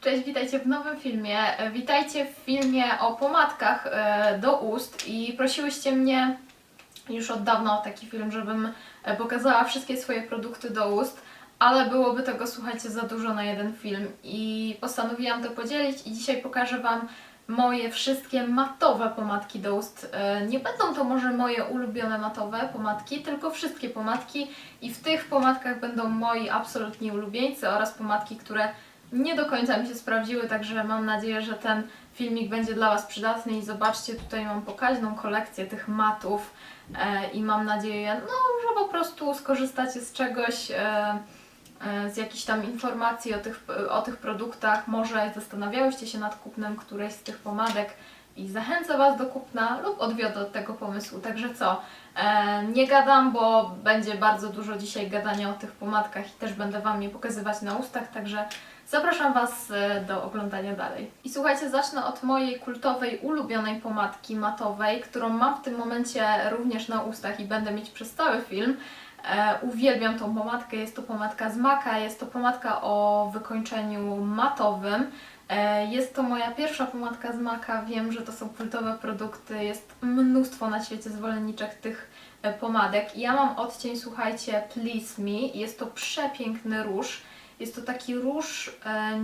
Cześć, witajcie w nowym filmie. E, Witajcie w filmie o pomadkach e, do ust i prosiłyście mnie już od dawna o taki film, żebym e, pokazała wszystkie swoje produkty do ust, ale byłoby tego, słuchajcie, za dużo na jeden film i postanowiłam to podzielić i dzisiaj pokażę Wam moje wszystkie matowe pomadki do ust. Nie będą to może moje ulubione matowe pomadki, tylko wszystkie pomadki i w tych pomadkach będą moi absolutnie ulubieńcy oraz pomadki, które nie do końca mi się sprawdziły, także mam nadzieję, że ten filmik będzie dla Was przydatny i zobaczcie, tutaj mam pokaźną kolekcję tych matów e, i mam nadzieję, no, że po prostu skorzystacie z czegoś, e, e, z jakichś tam informacji o tych, o tych produktach, może zastanawiałyście się nad kupnem którejś z tych pomadek i zachęcę Was do kupna lub odwiodę od tego pomysłu, także co, e, nie gadam, bo będzie bardzo dużo dzisiaj gadania o tych pomadkach i też będę Wam je pokazywać na ustach, także Zapraszam Was e, do oglądania dalej. I słuchajcie, zacznę od mojej kultowej, ulubionej pomadki matowej, którą mam w tym momencie również na ustach i będę mieć przez cały film. E, uwielbiam tą pomadkę, jest to pomadka z Maka, jest to pomadka o wykończeniu matowym. E, jest to moja pierwsza pomadka z Maka, wiem, że to są kultowe produkty, jest mnóstwo na świecie zwolenniczek tych pomadek. Ja mam odcień, słuchajcie, Please Me, jest to przepiękny róż. Jest to taki róż e,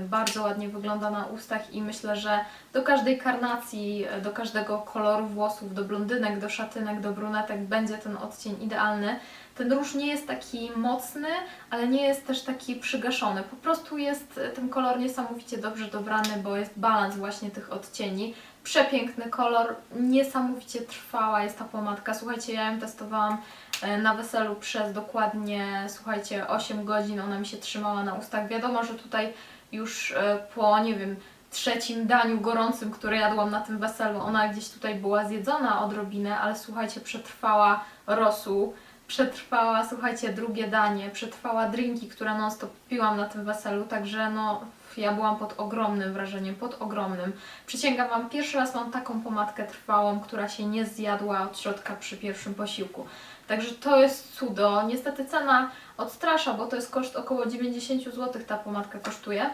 bardzo ładnie wygląda na ustach i myślę, że do każdej karnacji, e, do każdego koloru włosów, do blondynek, do szatynek, do brunetek będzie ten odcień idealny. Ten róż nie jest taki mocny, ale nie jest też taki przygaszony. Po prostu jest e, ten kolor niesamowicie dobrze dobrany, bo jest balans właśnie tych odcieni. Przepiękny kolor, niesamowicie trwała jest ta pomadka. Słuchajcie, ja ją testowałam e, na weselu przez dokładnie, słuchajcie, 8 godzin. Ona mi się trzymała na ustach. Wiadomo, że tutaj już e, po, nie wiem, trzecim daniu gorącym, które jadłam na tym weselu, ona gdzieś tutaj była zjedzona odrobinę, ale słuchajcie, przetrwała rosół, przetrwała, słuchajcie, drugie danie, przetrwała drinki, które non stop piłam na tym weselu, także no ja byłam pod ogromnym wrażeniem, pod ogromnym. Przysięgam Wam, pierwszy raz mam taką pomadkę trwałą, która się nie zjadła od środka przy pierwszym posiłku. Także to jest cudo. Niestety cena odstrasza, bo to jest koszt około 90 zł ta pomadka kosztuje.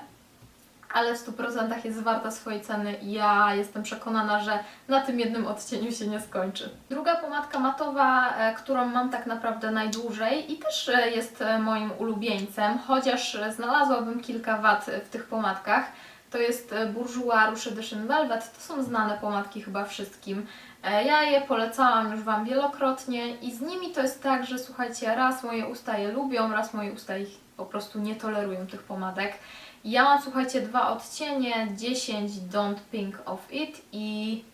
Ale w 100% jest warta swojej ceny i ja jestem przekonana, że na tym jednym odcieniu się nie skończy. Druga pomadka matowa, e, którą mam tak naprawdę najdłużej i też e, jest e, moim ulubieńcem, chociaż znalazłabym kilka wad w tych pomadkach, to jest Bourjois Rouge Edition Velvet. To są znane pomadki chyba wszystkim. Ja je polecałam już Wam wielokrotnie i z nimi to jest tak, że słuchajcie, raz moje usta je lubią, raz moje usta ich po prostu nie tolerują tych pomadek. Ja mam, słuchajcie, dwa odcienie, 10 Don't Think of It i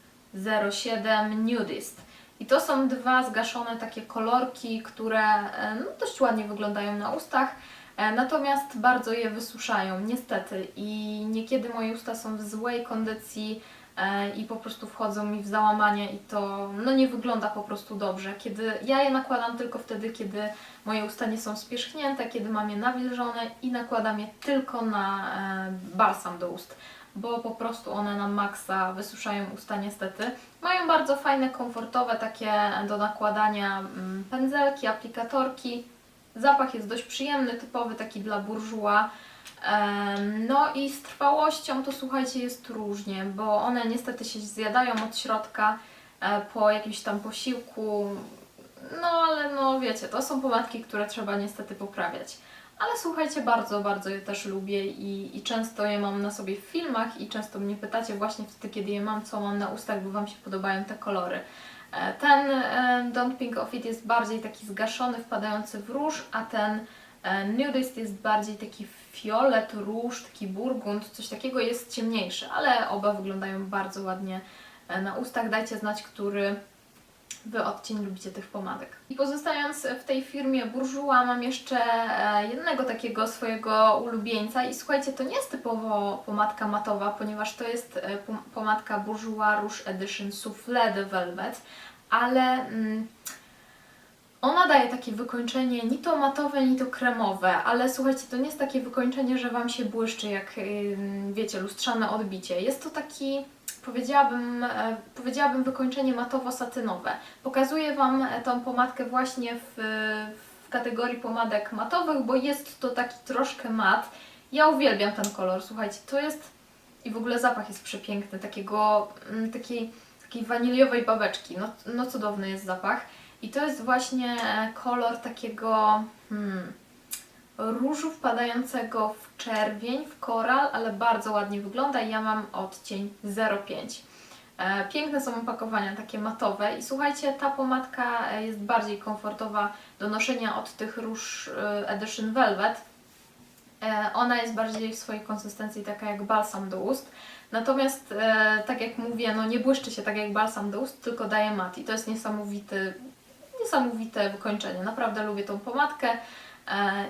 07 Nudist. I to są dwa zgaszone takie kolorki, które e, no, dość ładnie wyglądają na ustach, e, natomiast bardzo je wysuszają, niestety. I niekiedy moje usta są w złej kondycji i po prostu wchodzą mi w załamanie i to no, nie wygląda po prostu dobrze. Kiedy ja je nakładam tylko wtedy, kiedy moje usta nie są spierzchnięte, kiedy mam je nawilżone i nakładam je tylko na e, balsam do ust, bo po prostu one na maksa wysuszają usta niestety. Mają bardzo fajne, komfortowe takie do nakładania mm, pędzelki, aplikatorki. Zapach jest dość przyjemny, typowy taki dla burżuła. No i z trwałością to słuchajcie jest różnie, bo one niestety się zjadają od środka e, po jakimś tam posiłku. No ale no wiecie, to są pomadki, które trzeba niestety poprawiać. Ale słuchajcie, bardzo, bardzo je też lubię i, i często je mam na sobie w filmach i często mnie pytacie właśnie wtedy, kiedy je mam, co mam na ustach, bo Wam się podobają te kolory. E, Ten e, Don't Pink of It jest bardziej taki zgaszony, wpadający w róż, a ten Nudist jest bardziej taki fiolet, róż, taki burgund, coś takiego jest ciemniejszy, ale oba wyglądają bardzo ładnie e, na ustach. Dajcie znać, który Wy odcień lubicie tych pomadek. I pozostając w tej firmie Bourjois, mam jeszcze e, jednego takiego swojego ulubieńca i słuchajcie, to nie jest typowo pomadka matowa, ponieważ to jest e, pom- pomadka Bourjois Rouge Edition Soufflé de Velvet, ale mm, ona daje takie wykończenie ni to matowe, ni to kremowe, ale słuchajcie, to nie jest takie wykończenie, że Wam się błyszczy jak, wiecie, lustrzane odbicie. Jest to taki, powiedziałabym, e, powiedziałabym wykończenie matowo-satynowe. Pokazuję Wam e, tą pomadkę właśnie w, w kategorii pomadek matowych, bo jest to taki troszkę mat. Ja uwielbiam ten kolor, słuchajcie, to jest i w ogóle zapach jest przepiękny, takiego, mm, takiej, takiej waniliowej babeczki, no, no cudowny jest zapach. I to jest właśnie e, kolor takiego hmm, różu wpadającego w czerwień, w koral, ale bardzo ładnie wygląda ja mam odcień 05. E, Piękne są opakowania, takie matowe i słuchajcie, ta pomadka e, jest bardziej komfortowa do noszenia od tych róż Edition Velvet. Ona jest bardziej w swojej konsystencji taka jak balsam do ust. Natomiast, tak jak mówię, no nie błyszczy się tak jak balsam do ust, tylko daje mat i to jest niesamowity, niesamowite wykończenie. Naprawdę lubię tą pomadkę e,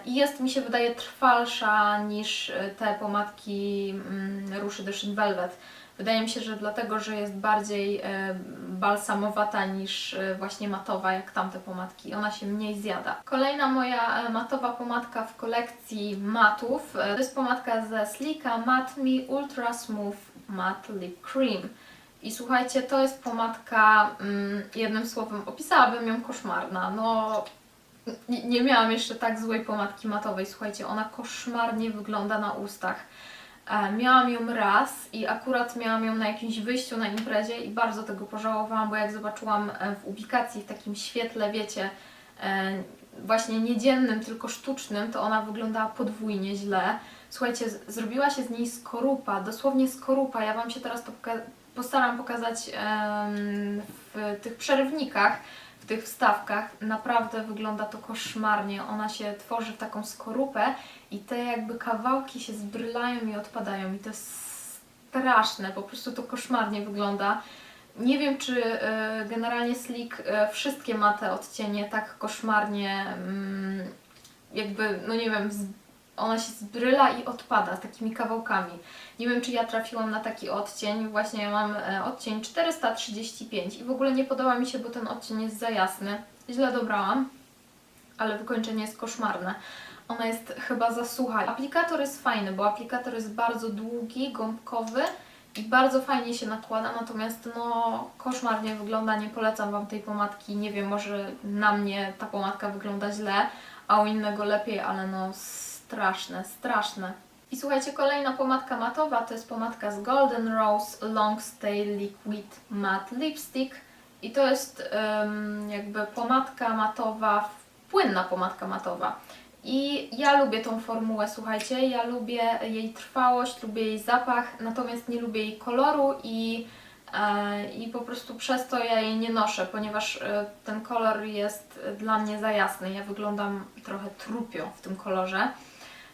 i jest, mi się wydaje, trwalsza niż e, te pomadki mm, Rouge Edition Velvet. Wydaje mi się, że dlatego, że jest bardziej e, balsamowata niż właśnie matowa, jak tamte pomadki. Ona się mniej zjada. Kolejna moja matowa pomadka w kolekcji matów to jest pomadka ze Sleeka Matte Me Ultra Smooth Matte Lip Cream. I słuchajcie, to jest pomadka, mm, jednym słowem opisałabym ją koszmarna. No, nie, nie miałam jeszcze tak złej pomadki matowej. Słuchajcie, ona koszmarnie wygląda na ustach. E, Miałam ją raz i akurat miałam ją na jakimś wyjściu na imprezie i bardzo tego pożałowałam, bo jak zobaczyłam e, w ubikacji w takim świetle, wiecie, e, właśnie niedziennym, tylko sztucznym, to ona wyglądała podwójnie źle. Słuchajcie, zrobiła się z niej skorupa, dosłownie skorupa. Ja Wam się teraz to poka- postaram pokazać w tych przerywnikach, w tych wstawkach. Naprawdę wygląda to koszmarnie. Ona się tworzy w taką skorupę i te jakby kawałki się zbrylają i odpadają i to jest straszne, po prostu to koszmarnie wygląda. Nie wiem, czy e, generalnie Sleek e, wszystkie ma te odcienie tak koszmarnie, mm, jakby, no nie wiem, ona się zbryla i odpada takimi kawałkami. Nie wiem, czy ja trafiłam na taki odcień. Właśnie ja mam e, odcień 435 i w ogóle nie podoba mi się, bo ten odcień jest za jasny. Źle dobrałam, ale wykończenie jest koszmarne. Ona jest chyba za sucha. Aplikator jest fajny, bo aplikator jest bardzo długi, gąbkowy i bardzo fajnie się nakłada, natomiast no koszmarnie wygląda, nie polecam Wam tej pomadki, nie wiem, może na mnie ta pomadka wygląda źle, a u innego lepiej, ale no straszne, straszne. I słuchajcie, kolejna pomadka matowa to jest pomadka z Golden Rose Long Stay Liquid Matte Lipstick i to jest em, jakby pomadka matowa, płynna pomadka matowa. I ja lubię tą formułę, słuchajcie, ja lubię jej trwałość, lubię jej zapach, natomiast nie lubię jej koloru i, e, i po prostu przez to ja jej nie noszę, ponieważ e, ten kolor jest dla mnie za jasny. Ja wyglądam trochę trupio w tym kolorze.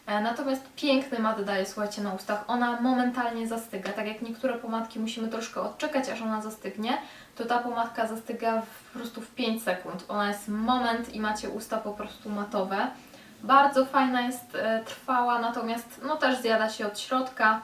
E, Natomiast piękny mat daje, słuchajcie, na ustach. Ona momentalnie zastyga. Tak jak niektóre pomadki musimy troszkę odczekać, aż ona zastygnie, to ta pomadka zastyga w, po prostu w 5 sekund. Ona jest moment i macie usta po prostu matowe. Bardzo fajna jest, e, trwała, natomiast no też zjada się od środka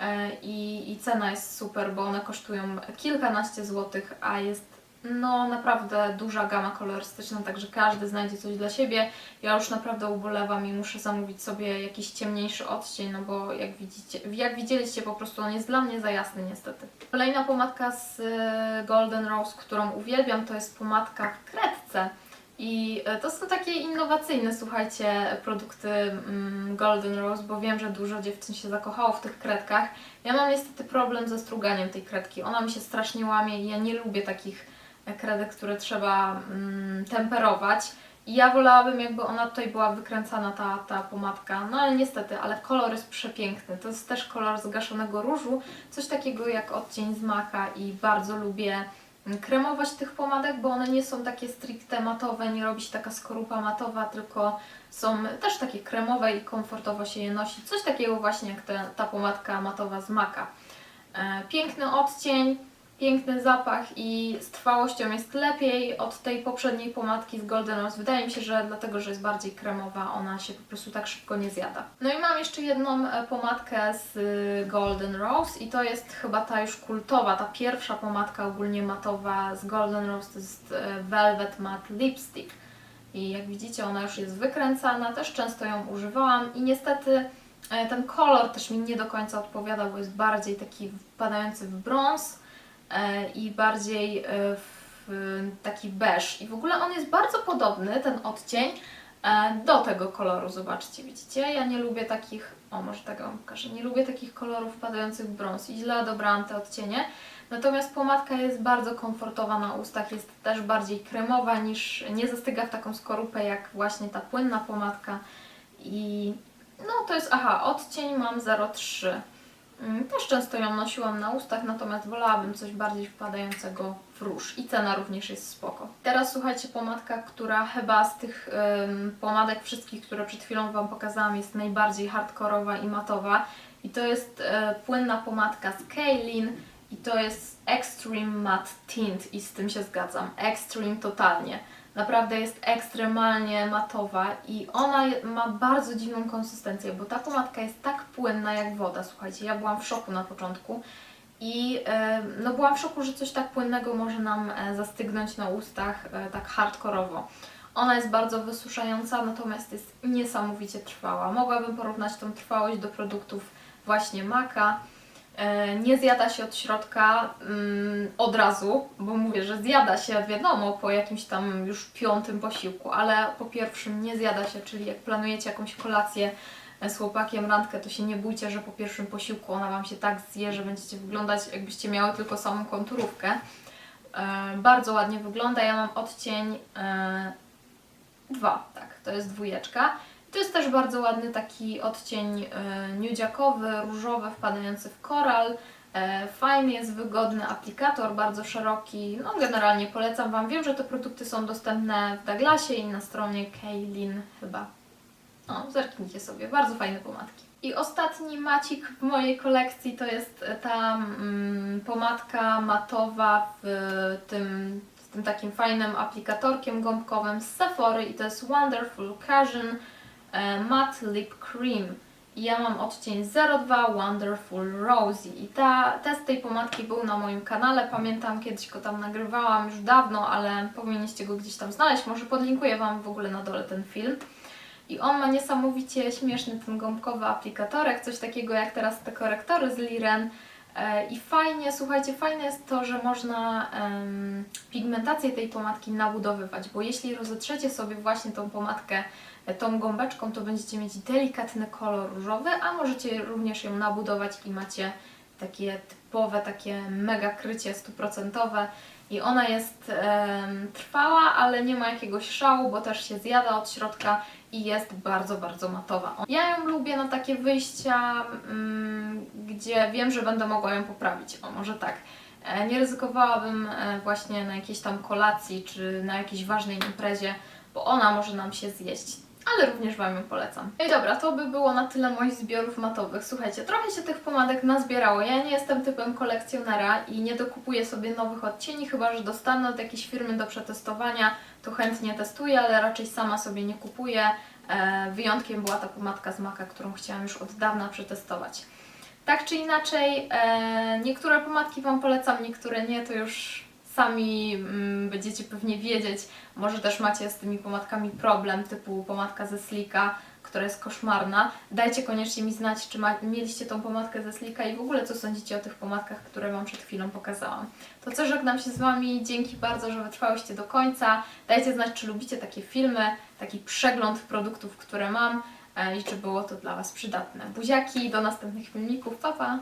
e, i, i cena jest super, bo one kosztują kilkanaście złotych, a jest no naprawdę duża gama kolorystyczna, także każdy znajdzie coś dla siebie. Ja już naprawdę ubolewam i muszę zamówić sobie jakiś ciemniejszy odcień, no bo jak widzicie, jak widzieliście po prostu on jest dla mnie za jasny niestety. Kolejna pomadka z e, Golden Rose, którą uwielbiam, to jest pomadka w kredce. I e, to są takie innowacyjne, słuchajcie, produkty mm, Golden Rose, bo wiem, że dużo dziewczyn się zakochało w tych kredkach. Ja mam niestety problem ze struganiem tej kredki. Ona mi się strasznie łamie i ja nie lubię takich kredek, które trzeba mm, temperować. I ja wolałabym, jakby ona tutaj była wykręcana, ta, ta pomadka. No ale niestety, ale kolor jest przepiękny. To jest też kolor zgaszonego różu, coś takiego jak odcień z maka i bardzo lubię kremować tych pomadek, bo one nie są takie stricte matowe, nie robi się taka skorupa matowa, tylko są też takie kremowe i komfortowo się je nosi. Coś takiego właśnie jak te, ta pomadka matowa z maka. E, piękny odcień, piękny zapach i z trwałością jest lepiej od tej poprzedniej pomadki z Golden Rose. Wydaje mi się, że dlatego, że jest bardziej kremowa, ona się po prostu tak szybko nie zjada. No i mam jeszcze jedną e, pomadkę z y, Golden Rose i to jest chyba ta już kultowa, ta pierwsza pomadka ogólnie matowa z Golden Rose, to jest e, Velvet Matte Lipstick. I jak widzicie, ona już jest wykręcana, też często ją używałam i niestety e, ten kolor też mi nie do końca odpowiada, bo jest bardziej taki wpadający w brąz e, i bardziej e, w taki beż. I w ogóle on jest bardzo podobny, ten odcień, e, do tego koloru, zobaczcie, widzicie? Ja nie lubię takich, o może tak Wam pokażę, nie lubię takich kolorów wpadających w brąz i źle dobrałam te odcienie. Natomiast pomadka jest bardzo komfortowa na ustach, jest też bardziej kremowa niż, nie zastyga w taką skorupę jak właśnie ta płynna pomadka i no to jest, aha, odcień mam 03. Mm, Też często ją nosiłam na ustach, natomiast wolałabym coś bardziej wpadającego w róż i cena również jest spoko. Teraz słuchajcie, pomadka, która chyba z tych ym, pomadek wszystkich, które przed chwilą Wam pokazałam, jest najbardziej hardkorowa i matowa. I to jest e, płynna pomadka z Kaylin i to jest Extreme Matte Tint i z tym się zgadzam. Extreme totalnie. Naprawdę jest ekstremalnie matowa i ona ma bardzo dziwną konsystencję, bo ta pomadka jest tak płynna jak woda. Słuchajcie, ja byłam w szoku na początku i e, no byłam w szoku, że coś tak płynnego może nam e, zastygnąć na ustach e, tak hardkorowo. Ona jest bardzo wysuszająca, natomiast jest niesamowicie trwała. Mogłabym porównać tą trwałość do produktów właśnie Maka. E, Nie zjada się od środka mm, od razu, bo mówię, że zjada się wiadomo po jakimś tam już piątym posiłku, ale po pierwszym nie zjada się, czyli jak planujecie jakąś kolację e, z chłopakiem, randkę, to się nie bójcie, że po pierwszym posiłku ona Wam się tak zje, że będziecie wyglądać jakbyście miały tylko samą konturówkę. E, Bardzo ładnie wygląda, ja mam odcień e, dwa, tak, to jest dwójeczka. To jest też bardzo ładny taki odcień e, nudziakowy, różowy, wpadający w koral. E, Fajny jest, wygodny aplikator, bardzo szeroki. No generalnie polecam Wam. Wiem, że te produkty są dostępne w Douglasie i na stronie Kaylin chyba. No, zerknijcie sobie, bardzo fajne pomadki. I ostatni macik w mojej kolekcji to jest ta mm, pomadka matowa w tym, z tym takim fajnym aplikatorkiem gąbkowym z Sephory i to jest Wonderful Cajun e, Matte Lip Cream. Ja mam odcień 02 Wonderful Rosy i ta, test tej pomadki był na moim kanale, pamiętam kiedyś go tam nagrywałam już dawno, ale powinniście go gdzieś tam znaleźć, może podlinkuję Wam w ogóle na dole ten film. I on ma niesamowicie śmieszny ten gąbkowy aplikatorek, coś takiego jak teraz te korektory z Liren. E, I fajnie, słuchajcie, fajne jest to, że można em, pigmentację tej pomadki nabudowywać, bo jeśli rozetrzecie sobie właśnie tą pomadkę e, tą gąbeczką, to będziecie mieć delikatny kolor różowy, a możecie również ją nabudować i macie takie typowe, takie mega krycie stuprocentowe i ona jest em, trwała, ale nie ma jakiegoś szału, bo też się zjada od środka i jest bardzo, bardzo matowa. Ja ją lubię na takie wyjścia, mm, gdzie wiem, że będę mogła ją poprawić. O, może tak. E, Nie ryzykowałabym e, właśnie na jakiejś tam kolacji czy na jakiejś ważnej imprezie, bo ona może nam się zjeść. Ale również Wam ją polecam. I dobra, to by było na tyle moich zbiorów matowych. Słuchajcie, trochę się tych pomadek nazbierało. Ja nie jestem typem kolekcjonera i nie dokupuję sobie nowych odcieni, chyba że dostanę od jakiejś firmy do przetestowania, to chętnie testuję, ale raczej sama sobie nie kupuję. E, wyjątkiem była ta pomadka z Maka, którą chciałam już od dawna przetestować. Tak czy inaczej, e, niektóre pomadki Wam polecam, niektóre nie, to już sami mm, będziecie pewnie wiedzieć. Może też macie z tymi pomadkami problem, typu pomadka ze Slika, która jest koszmarna. Dajcie koniecznie mi znać, czy ma, mieliście tą pomadkę ze Slika i w ogóle co sądzicie o tych pomadkach, które Wam przed chwilą pokazałam. To co, żegnam się z Wami, dzięki bardzo, że wytrwałyście do końca. Dajcie znać, czy lubicie takie filmy, taki przegląd produktów, które mam e, i czy było to dla Was przydatne. Buziaki, do następnych filmików, pa pa!